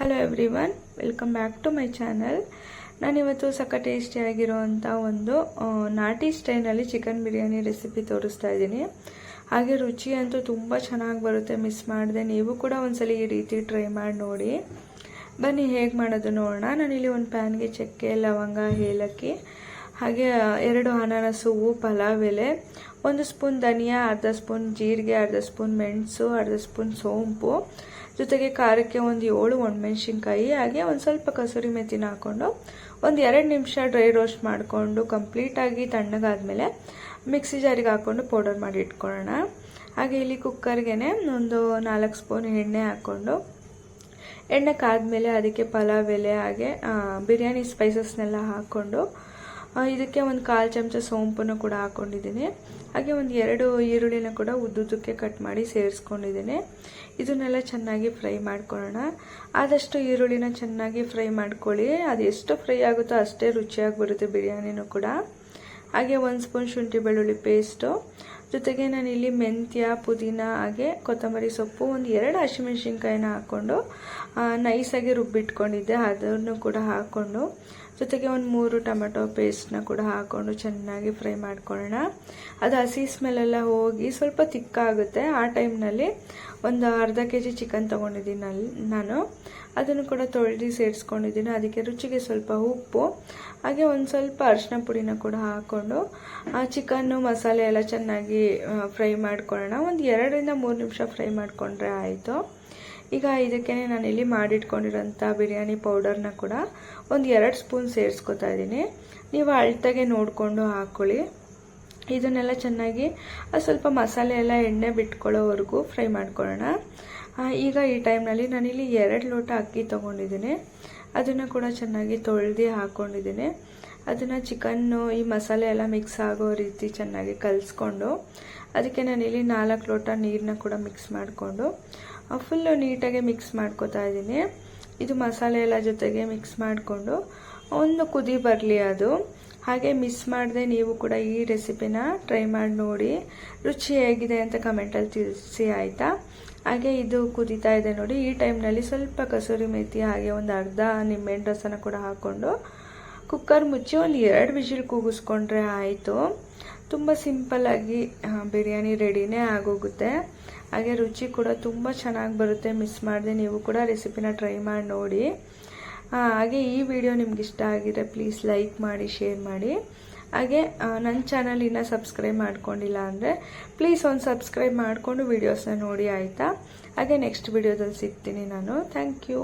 Hello everyone welcome back to my channel ನಾನಿವತ್ತು ಸಕ್ಕ ಟೇಸ್ಟಿಯಾಗಿರೋವಂಥ ಒಂದು ನಾಟಿ ಸ್ಟೈನಲ್ಲಿ ಚಿಕನ್ ಬಿರಿಯಾನಿ ರೆಸಿಪಿ ತೋರಿಸ್ತಾ ಇದ್ದೀನಿ. ಹಾಗೆ ರುಚಿ ಅಂತೂ ತುಂಬ ಚೆನ್ನಾಗಿ ಬರುತ್ತೆ ಮಿಸ್ ಮಾಡಿದೆ. ನೀವು ಕೂಡ ಒಂದ್ಸಲ ಈ ರೀತಿ ಟ್ರೈ ಮಾಡಿ ನೋಡಿ. ಬನ್ನಿ ಹೇಗೆ ಮಾಡೋದು ನೋಡೋಣ. ನಾನಿಲ್ಲಿ ಒಂದು ಪ್ಯಾನ್ಗೆ ಚಕ್ಕೆ, ಲವಂಗ, ಏಲಕ್ಕಿ ಹಾಗೆ ಎರಡು ಅನಾನಸು ಪಲಾವ್, ಎಲೆ, ಒಂದು ಸ್ಪೂನ್ ಧನಿಯಾ, ಅರ್ಧ ಸ್ಪೂನ್ ಜೀರಿಗೆ, ಅರ್ಧ ಸ್ಪೂನ್ ಮೆಣಸು, ಅರ್ಧ ಸ್ಪೂನ್ ಸೋಂಪು. ಜೊತೆಗೆ ಖಾರಕ್ಕೆ ಒಂದು ಏಳು ಒಣಮೆಣ್ಸಿನ್ಕಾಯಿ, ಹಾಗೆ ಒಂದು ಸ್ವಲ್ಪ ಕಸೂರಿ ಮೆತ್ತಿನ ಹಾಕ್ಕೊಂಡು ಒಂದು ಎರಡು ನಿಮಿಷ ಡ್ರೈ ರೋಸ್ಟ್ ಮಾಡಿಕೊಂಡು ಕಂಪ್ಲೀಟಾಗಿ ತಣ್ಣಗಾದ್ಮೇಲೆ ಮಿಕ್ಸಿ ಜಾರಿಗೆ ಹಾಕ್ಕೊಂಡು ಪೌಡರ್ ಮಾಡಿ ಇಟ್ಕೊಳ್ಳೋಣ. ಹಾಗೆ ಇಲ್ಲಿ ಕುಕ್ಕರ್ಗೆ ಒಂದು ನಾಲ್ಕು ಸ್ಪೂನ್ ಎಣ್ಣೆ ಹಾಕ್ಕೊಂಡು ಎಣ್ಣೆ ಕಾದ್ಮೇಲೆ ಅದಕ್ಕೆ ಪಲಾವ್, ಎಲೆ, ಹಾಗೆ ಬಿರಿಯಾನಿ ಸ್ಪೈಸಸ್ನೆಲ್ಲ ಹಾಕ್ಕೊಂಡು ಇದಕ್ಕೆ ಒಂದು ಕಾಲು ಚಮಚ ಸೋಂಪನ್ನು ಕೂಡ ಹಾಕ್ಕೊಂಡಿದ್ದೀನಿ ಹಾಗೆ ಒಂದು ಎರಡು ಈರುಳ್ಳಿನ ಕೂಡ ಉದ್ದುದ್ದಕ್ಕೆ ಕಟ್ ಮಾಡಿ ಸೇರಿಸ್ಕೊಂಡಿದ್ದೀನಿ. ಇದನ್ನೆಲ್ಲ ಚೆನ್ನಾಗಿ ಫ್ರೈ ಮಾಡ್ಕೊಳ್ಳೋಣ. ಆದಷ್ಟು ಈರುಳ್ಳಿನ ಚೆನ್ನಾಗಿ ಫ್ರೈ ಮಾಡ್ಕೊಳ್ಳಿ. ಅದು ಎಷ್ಟು ಫ್ರೈ ಆಗುತ್ತೋ ಅಷ್ಟೇ ರುಚಿಯಾಗಿ ಬರುತ್ತೆ ಬಿರಿಯಾನಿನೂ ಕೂಡ. ಹಾಗೆ ಒಂದು ಸ್ಪೂನ್ ಶುಂಠಿ ಬೆಳ್ಳುಳ್ಳಿ ಪೇಸ್ಟು. ಜೊತೆಗೆ ನಾನು ಇಲ್ಲಿ ಮೆಂತ್ಯ, ಪುದೀನ, ಹಾಗೆ ಕೊತ್ತಂಬರಿ ಸೊಪ್ಪು ಒಂದು ಎರಡು ಹಸಿಮೆಣ್ಸಿನ್ಕಾಯಿನ ಹಾಕ್ಕೊಂಡು ನೈಸಾಗಿ ರುಬ್ಬಿಟ್ಕೊಂಡಿದ್ದೆ. ಅದನ್ನು ಕೂಡ ಹಾಕ್ಕೊಂಡು, ಜೊತೆಗೆ ಒಂದು ಮೂರು ಟೊಮೆಟೊ ಪೇಸ್ಟ್ನ ಕೂಡ ಹಾಕ್ಕೊಂಡು ಚೆನ್ನಾಗಿ ಫ್ರೈ ಮಾಡ್ಕೊಳ್ಳೋಣ. ಅದು ಹಸಿ ಸ್ಮೆಲ್ಲೆಲ್ಲ ಹೋಗಿ ಸ್ವಲ್ಪ ತಿಕ್ಕಾಗುತ್ತೆ. ಆ ಟೈಮ್ನಲ್ಲಿ ಒಂದು ಅರ್ಧ ಕೆ ಜಿ ಚಿಕನ್ ತೊಗೊಂಡಿದ್ದೀನಿ ಅಲ್ಲಿ ನಾನು. ಅದನ್ನು ಕೂಡ ತೊಳೆದು ಸೇರಿಸ್ಕೊಂಡಿದ್ದೀನಿ. ಅದಕ್ಕೆ ರುಚಿಗೆ ಸ್ವಲ್ಪ ಉಪ್ಪು, ಹಾಗೆ ಒಂದು ಸ್ವಲ್ಪ ಅರಿಶಿನ ಪುಡಿನ ಕೂಡ ಹಾಕ್ಕೊಂಡು ಆ ಚಿಕನ್ನು ಮಸಾಲೆ ಎಲ್ಲ ಚೆನ್ನಾಗಿ ಫ್ರೈ ಮಾಡ್ಕೊಳ್ಳೋಣ. ಒಂದು ಎರಡರಿಂದ ಮೂರು ನಿಮಿಷ ಫ್ರೈ ಮಾಡಿಕೊಂಡ್ರೆ ಆಯಿತು. ಈಗ ಇದಕ್ಕೆ ನಾನಿಲ್ಲಿ ಮಾಡಿಟ್ಕೊಂಡಿರೋಂಥ ಬಿರಿಯಾನಿ ಪೌಡರ್ನ ಕೂಡ ಒಂದು ಎರಡು ಸ್ಪೂನ್ ಸೇರಿಸ್ಕೊತಾ ಇದ್ದೀನಿ. ನೀವು ಅಳ್ತಾಗೆ ನೋಡಿಕೊಂಡು ಹಾಕ್ಕೊಳ್ಳಿ ಇದನ್ನೆಲ್ಲ ಚೆನ್ನಾಗಿ ಸ್ವಲ್ಪ ಮಸಾಲೆ ಎಲ್ಲ ಎಣ್ಣೆ ಬಿಟ್ಕೊಳ್ಳೋವರೆಗೂ ಫ್ರೈ ಮಾಡ್ಕೊಳ್ಳೋಣ. ಈಗ ಈ ಟೈಮ್ನಲ್ಲಿ ನಾನಿಲ್ಲಿ ಎರಡು ಲೋಟ ಅಕ್ಕಿ ತೊಗೊಂಡಿದ್ದೀನಿ. ಅದನ್ನು ಕೂಡ ಚೆನ್ನಾಗಿ ತೊಳೆದು ಹಾಕ್ಕೊಂಡಿದ್ದೀನಿ ಅದನ್ನು ಚಿಕನ್ನು, ಈ ಮಸಾಲೆ ಎಲ್ಲ ಮಿಕ್ಸ್ ಆಗೋ ರೀತಿ ಚೆನ್ನಾಗಿ ಕಲಿಸ್ಕೊಂಡು, ಅದಕ್ಕೆ ನಾನಿಲ್ಲಿ ನಾಲ್ಕು ಲೋಟ ನೀರನ್ನ ಕೂಡ ಮಿಕ್ಸ್ ಮಾಡಿಕೊಂಡು ಫುಲ್ಲು ನೀಟಾಗಿ ಮಿಕ್ಸ್ ಮಾಡ್ಕೊತಾ ಇದ್ದೀನಿ. ಇದು ಮಸಾಲೆ ಎಲ್ಲ ಜೊತೆಗೆ ಮಿಕ್ಸ್ ಮಾಡಿಕೊಂಡು, ಒಂದು ಕುದಿ ಬರಲಿ ಅದು. ಹಾಗೆ ಮಿಸ್ ಮಾಡದೆ ನೀವು ಕೂಡ ಈ ರೆಸಿಪಿನ ಟ್ರೈ ಮಾಡಿ ನೋಡಿ. ರುಚಿ ಹೇಗಿದೆ ಅಂತ ಕಮೆಂಟಲ್ಲಿ ತಿಳಿಸಿ, ಆಯಿತಾ? ಹಾಗೆ ಇದು ಕುದೀತಾ ಇದೆ ನೋಡಿ. ಈ ಟೈಮ್ನಲ್ಲಿ ಸ್ವಲ್ಪ ಕಸೂರಿ ಮೇಥಿ ಹಾಗೆ ಒಂದು ಅರ್ಧ ನಿಂಬೆಹಣ್ಣು ರಸನ ಕೂಡ ಹಾಕ್ಕೊಂಡು ಕುಕ್ಕರ್ ಮುಚ್ಚಿ ಒಂದು ಎರಡು ವಿಜಿಲ್ ಕೂಗಿಸ್ಕೊಂಡ್ರೆ ಆಯಿತು. ತುಂಬ ಸಿಂಪಲ್ಲಾಗಿ ಬಿರಿಯಾನಿ ರೆಡಿನೇ ಆಗೋಗುತ್ತೆ. ಹಾಗೆ ರುಚಿ ಕೂಡ ತುಂಬ ಚೆನ್ನಾಗಿ ಬರುತ್ತೆ. ಮಿಸ್ ಮಾಡದೆ ನೀವು ಕೂಡ ರೆಸಿಪಿನ ಟ್ರೈ ಮಾಡಿ ನೋಡಿ. ಹಾಗೆ ಈ ವಿಡಿಯೋ ನಿಮ್ಗೆ ಇಷ್ಟ ಆಗಿದ್ರೆ ಪ್ಲೀಸ್ ಲೈಕ್ ಮಾಡಿ ಶೇರ್ ಮಾಡಿ. ಹಾಗೆ ನನ್ನ ಚಾನಲ್ ಇನ್ನೂ ಸಬ್ಸ್ಕ್ರೈಬ್ ಮಾಡ್ಕೊಂಡಿಲ್ಲ ಅಂದರೆ ಪ್ಲೀಸ್ ಒಂದು ಸಬ್ಸ್ಕ್ರೈಬ್ ಮಾಡಿಕೊಂಡು ವೀಡಿಯೋಸ್ನ ನೋಡಿ, ಆಯಿತಾ? ಹಾಗೆ ನೆಕ್ಸ್ಟ್ ವಿಡಿಯೋದಲ್ಲಿ ಸಿಗ್ತೀನಿ ನಾನು. Thank you